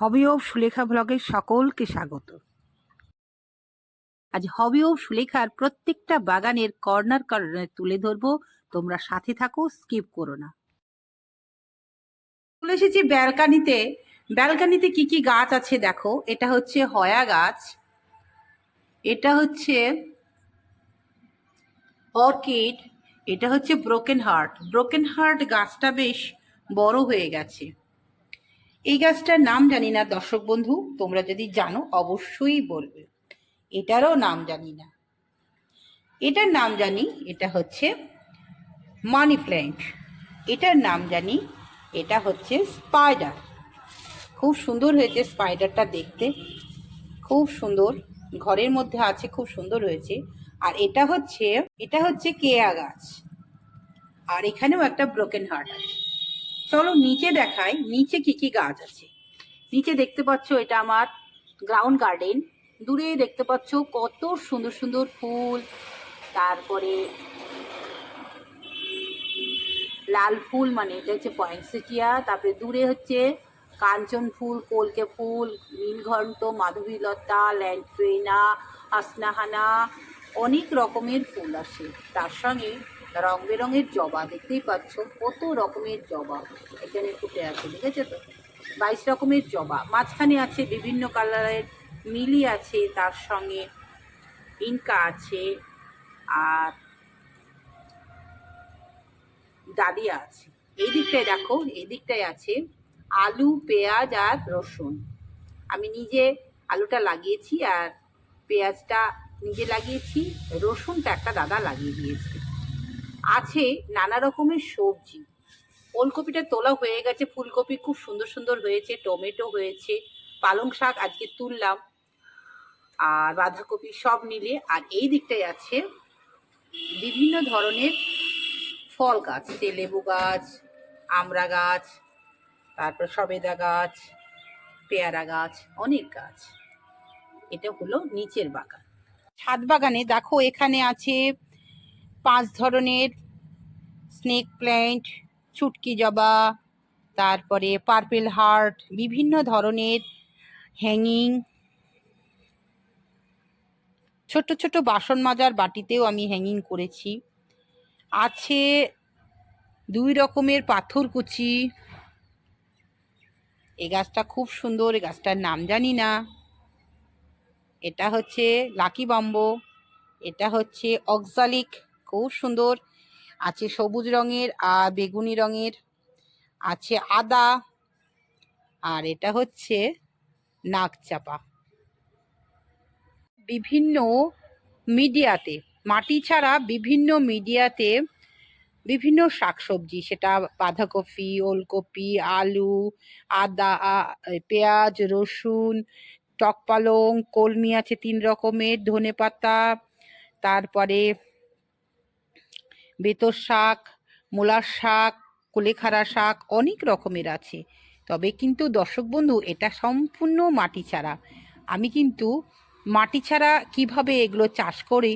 Hobby of Sulekha ব্লগে সকলকে স্বাগত। আজ হবি অফ সুলেখার প্রত্যেকটা বাগানের কর্নার কর্নার তুলে ধরবো, তোমরা সাথে থাকো, স্কিপ করো না। চলে এসেছি ব্যালকানিতে। ব্যালকানিতে কি কি গাছ আছে দেখো, এটা হচ্ছে হয়া গাছ, এটা হচ্ছে অর্কিড, এটা হচ্ছে ব্রোকেন হার্ট। ব্রোকেন হার্ট গাছটা বেশ বড় হয়ে গেছে। এই গাছটার নাম জানি না, দর্শক বন্ধু, তোমরা যদি জানো অবশ্যই বলবে। এটারও নাম জানি না। এটার নাম জানি, এটা হচ্ছে মানি প্ল্যান্ট। এটার নাম জানি, এটা হচ্ছে স্পাইডার। খুব সুন্দর হয়েছে স্পাইডারটা দেখতে। খুব সুন্দর, ঘরের মধ্যে আছে, খুব সুন্দর হয়েছে। আর এটা হচ্ছে এটা হচ্ছে কেয়া গাছ। আর এখানেও একটা ব্রোকেন হার্ট আছে। চলো নিচে দেখাই, নিচে কি কি গাছ আছে। নিচে দেখতে পাচ্ছ এটা আমার গ্রাউন্ড গার্ডেন দূরে দেখতে পাচ্ছ কত সুন্দর সুন্দর ফুল, তারপরে লাল ফুল মানে এটা হচ্ছে পয়েন্টসেটিয়া তারপরে দূরে হচ্ছে কাঞ্চন ফুল, কলকে ফুল নীলঘণ্ট মাধবীলতা ল্যান্ট্রেনা আসনাহানা, অনেক রকমের ফুল আসে। তার সঙ্গে রং বেরঙের জবা, দেখতেই পাচ্ছ কত রকমের জবা। এখানে ফুটে আছে দেখেছ তো? বাইশ রকমের জবা। মাঝখানে আছে বিভিন্ন কালারের, মিলি আছে, তার সঙ্গে ইনকা আছে, আর ডালিয়া আছে। এই দিকটায় দেখো, এই দিকটায় আছে আলু, পেঁয়াজ আর রসুন। আমি নিজে আলুটা লাগিয়েছি আর পেঁয়াজটা নিজে লাগিয়েছি, রসুনটা একটা দাদা লাগিয়ে দিয়েছে। আছে নানা রকমের সবজি। ওলকপিটা তোলা হয়ে গেছে, ফুলকপি খুব সুন্দর সুন্দর হয়েছে, টমেটো হয়েছে, পালং শাক আজকে তুললাম, আর বাঁধাকপি সব মিলে আর এই দিকটায় আছে বিভিন্ন ধরনের ফল গাছ সে লেবু গাছ, আমড়া গাছ, তারপর সবেদা গাছ, পেয়ারা গাছ, অনেক গাছ। এটা হলো নিচের বাগান। ছাদ বাগানে দেখো, এখানে আছে পাঁচ ধরনের স্নেক প্ল্যান্ট ছুটকি জবা, তারপরে পার্পেল হার্ট বিভিন্ন ধরনের হ্যাঙ্গিং ছোট ছোট বাসন মাজার বাটিতেও আমি হ্যাঙ্গিং করেছি। আছে দুই রকমের পাথরকুচি এই গাছটা খুব সুন্দর এই গাছটার নাম জানি না। এটা হচ্ছে লাকি বাম্বো, এটা হচ্ছে অক্সালিক খুব সুন্দর। আছে সবুজ রঙের আর বেগুনি রঙের, আছে আদা, আর এটা হচ্ছে নাকচাপা বিভিন্ন মিডিয়াতে, মাটি ছাড়া বিভিন্ন মিডিয়াতে বিভিন্ন শাকসবজি, সেটা বাঁধাকপি, ওলকপি, আলু, আদা পেঁয়াজ, রসুন, টক পালং, কলমি আছে তিন রকমের ধনে পাতা তারপরে বেতর শাক, মূলার শাক কুলেখাড়া শাক অনেক রকমের আছে। তবে কিন্তু দর্শক বন্ধু, এটা সম্পূর্ণ মাটি ছাড়া। আমি কিন্তু মাটি ছাড়া কীভাবে এগুলো চাষ করি,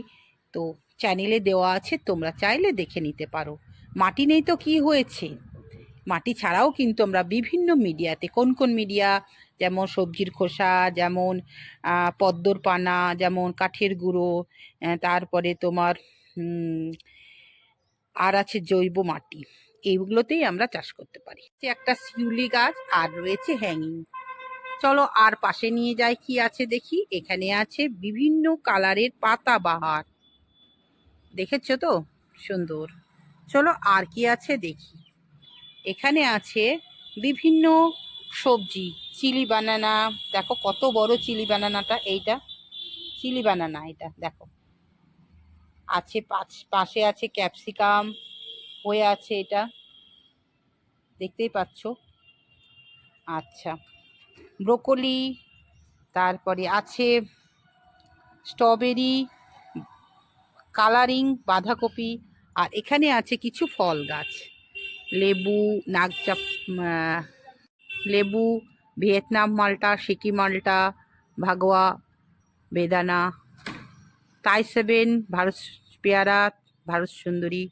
তো চ্যানেলে দেওয়া আছে, তোমরা চাইলে দেখে নিতে পারো। মাটি নেই তো কি হয়েছে? মাটি ছাড়াও কিন্তু আমরা বিভিন্ন মিডিয়াতে, কোন কোন মিডিয়া, যেমন সবজির খোসা, যেমন পদ্মর পানা, যেমন কাঠের গুঁড়ো তারপরে তোমার আর আছে জৈব মাটি। এইগুলোতেই আমরা চাষ করতে পারি। একটা শিউলি গাছ আর রয়েছে হ্যাঙ্গিং চলো আর পাশে নিয়ে যাই কি আছে দেখি। এখানে আছে বিভিন্ন কালারের পাতা বাহার। দেখেছ তো? সুন্দর। চলো আর কি আছে দেখি। এখানে আছে বিভিন্ন সবজি। Chilli banana. দেখো কত বড় চিলি বানানাটা এইটা। চিলি বানানা এটা, দেখো। আছে পাশে আছে ক্যাপসিকাম, হয়ে আছে এটা। দেখতেই পাচ্ছ? আচ্ছা। ব্রোকলি, তারপরে আছে স্ট্রবেরি, কালারিং, বাঁধাকপি, আর এখানে আছে কিছু ফল গাছ। লেবু, নাগচাপ লেবু, ভিয়েতনাম মালটা, সিকি মালটা, ভাগোয়া, বেদানা। তাই সেভেন ভারত পেয়ারা ভারত সুন্দরী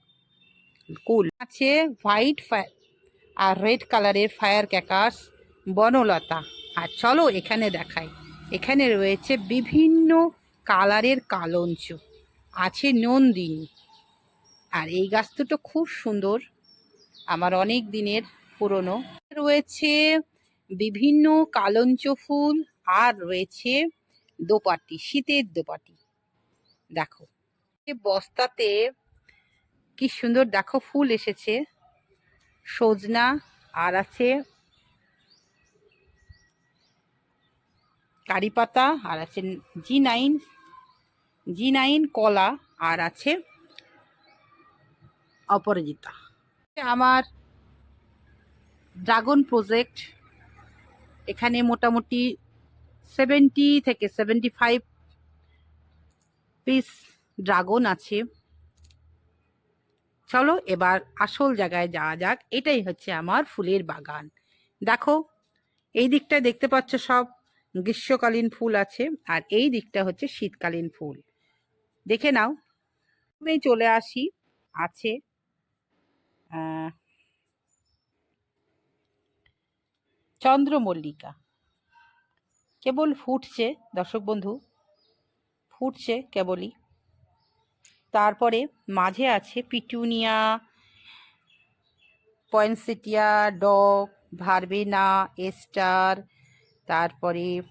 কুল আছে হোয়াইট আর রেড কালারের ফায়ার ক্যাকাস বনলতা। আর চলো এখানে দেখাই। এখানে রয়েছে বিভিন্ন কালারের কালঞ্চ। আছে নন্দিনী। আর এই গাছ দুটো খুব সুন্দর। আমার অনেক দিনের পুরনো। রয়েছে বিভিন্ন কালঞ্চ ফুল, আর রয়েছে দোপাটি, শীতের দোপাটি। দেখো। বস্তাতে কি সুন্দর দেখো ফুল এসেছে। সজনা আর আছে কারি পাতা আর আছে জি নাইন জি নাইন কলা আর আছে অপরাজিতা। আমার ড্রাগন প্রজেক্ট এখানে মোটামুটি সেভেন্টি থেকে সেভেন্টি ফাইভ পিস ড্রাগন আছে। চলো এবার আসল জায়গায় যাওয়া যাক। এটাই হচ্ছে আমার ফুলের বাগান। দেখো, এই দিকটা দেখতে পাচ্ছ সব গ্রীষ্মকালীন ফুল আছে আর এই দিকটা হচ্ছে শীতকালীন ফুল। দেখে নাও, আমি চলে আসি, আছে চন্দ্রমল্লিকা। কেবল ফুটছে, দর্শক বন্ধু। ফুটছে কেবলই। তারপরে মাঝে আছে petunia poinsettia dog verbena, aster, তারপরে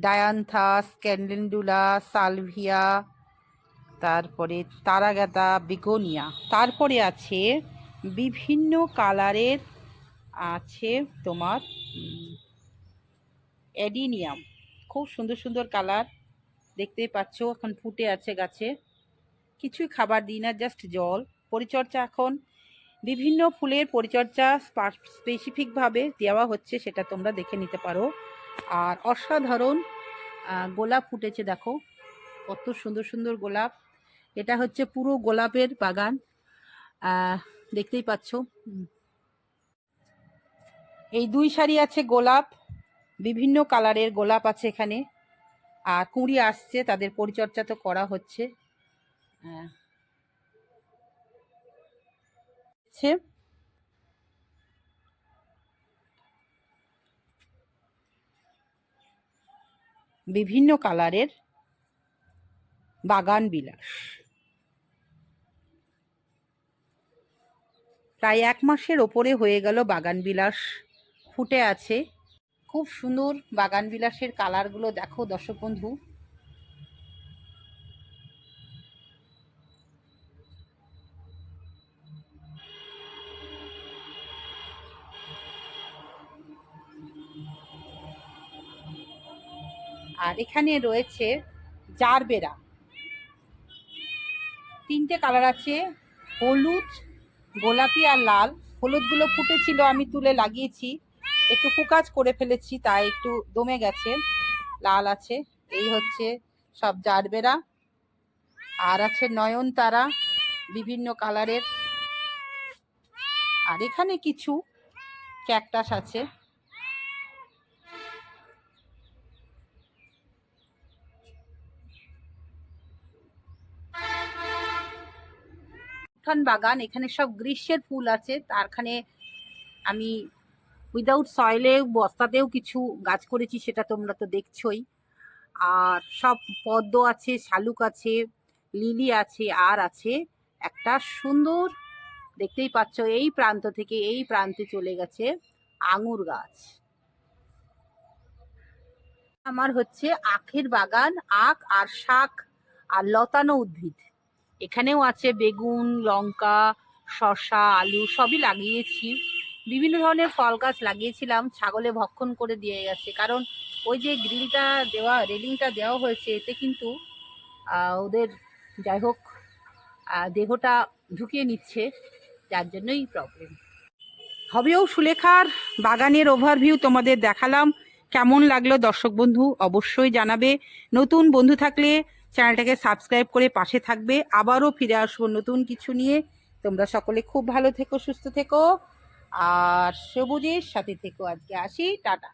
ডায়ান্থাস ক্যান্ডেন্ডুলা সালভিয়া, তারপরে তারাগাদা, বিগোনিয়া। তারপরে আছে বিভিন্ন কালারের আছে তোমার অ্যাডিনিয়াম। খুব সুন্দর সুন্দর কালার। দেখতেই পাচ্ছ, এখন ফুটে আছে গাছে। কিছুই খাবার দিই না জাস্ট জল। পরিচর্যা এখন, বিভিন্ন ফুলের পরিচর্যা স্পেসিফিকভাবে দেওয়া হচ্ছে, সেটা তোমরা দেখে নিতে পারো। আর অসাধারণ গোলাপ ফুটেছে, দেখো। কত সুন্দর সুন্দর গোলাপ। এটা হচ্ছে পুরো গোলাপের বাগান। দেখতেই পাচ্ছ। এই দুই সারি আছে গোলাপ। বিভিন্ন কালারের গোলাপ আছে এখানে। আর কুঁড়ি আসছে, তাদের পরিচর্যা তো করা হচ্ছে। বিভিন্ন কালারের বাগান বিলাস। প্রায় এক মাসের ওপরে হয়ে গেল বাগান বিলাস। ফুটে আছে। খুব সুন্দর বাগান বিলাসের কালারগুলো দেখো দর্শক বন্ধু। আর এখানে রয়েছে জারবেরা। তিনটে কালার আছে, হলুদ, গোলাপি আর লাল। হলুদগুলো ফুটেছিল, আমি তুলে লাগিয়েছি। একটু কুকাজ করে ফেলেছি, তাই একটু দমে গেছে, লাল আছে। এই হচ্ছে সব জারবেরা, আর আছে নয়নতারা, বিভিন্ন কালারের। আর এখানে কিছু ক্যাকটাস আছে। বাগান, এখানে সব গ্রীষ্মের ফুল আছে, তারখানে আমি উইদাউট সয়েলে বস্তাতেও কিছু গাছ করেছি, সেটা তোমরা তো দেখছোই। আর সব পদ্ম আছে, শালুক আছে, লিলি আছে, আর আছে একটা সুন্দর, দেখতেই পাচ্ছ, এই প্রান্ত থেকে এই প্রান্তে চলে গেছে আঙুর গাছ। আমার হচ্ছে আখের বাগান, আখ আর শাক আর লতানো উদ্ভিদ। এখানেও আছে বেগুন, লঙ্কা, শসা, আলু, সবই লাগিয়েছি। বিভিন্ন ধরনের ফল গাছ লাগিয়েছিলাম, ছাগলে ভক্ষণ করে দিয়ে গেছে। কারণ ওই যে গ্রিলটা দেওয়া, রেলিংটা দেওয়া হয়েছে, এতে কিন্তু ওদের যাই হোক দেহটা ঢুকিয়ে নিচ্ছে, যার জন্যই প্রবলেম হবেও সুলেখার বাগানের ওভারভিউ তোমাদের দেখালাম। কেমন লাগল দর্শক বন্ধু, অবশ্যই জানাবে। নতুন বন্ধু থাকলে চ্যানেলটাকে সাবস্ক্রাইব করে পাশে থাকবে। আবারও ফিরে আসব নতুন কিছু নিয়ে। তোমরা সকলে খুব ভালো থেকো, সুস্থ থেকো। আর সবুজের সাথে থেকো আজকে। আসি টাটা।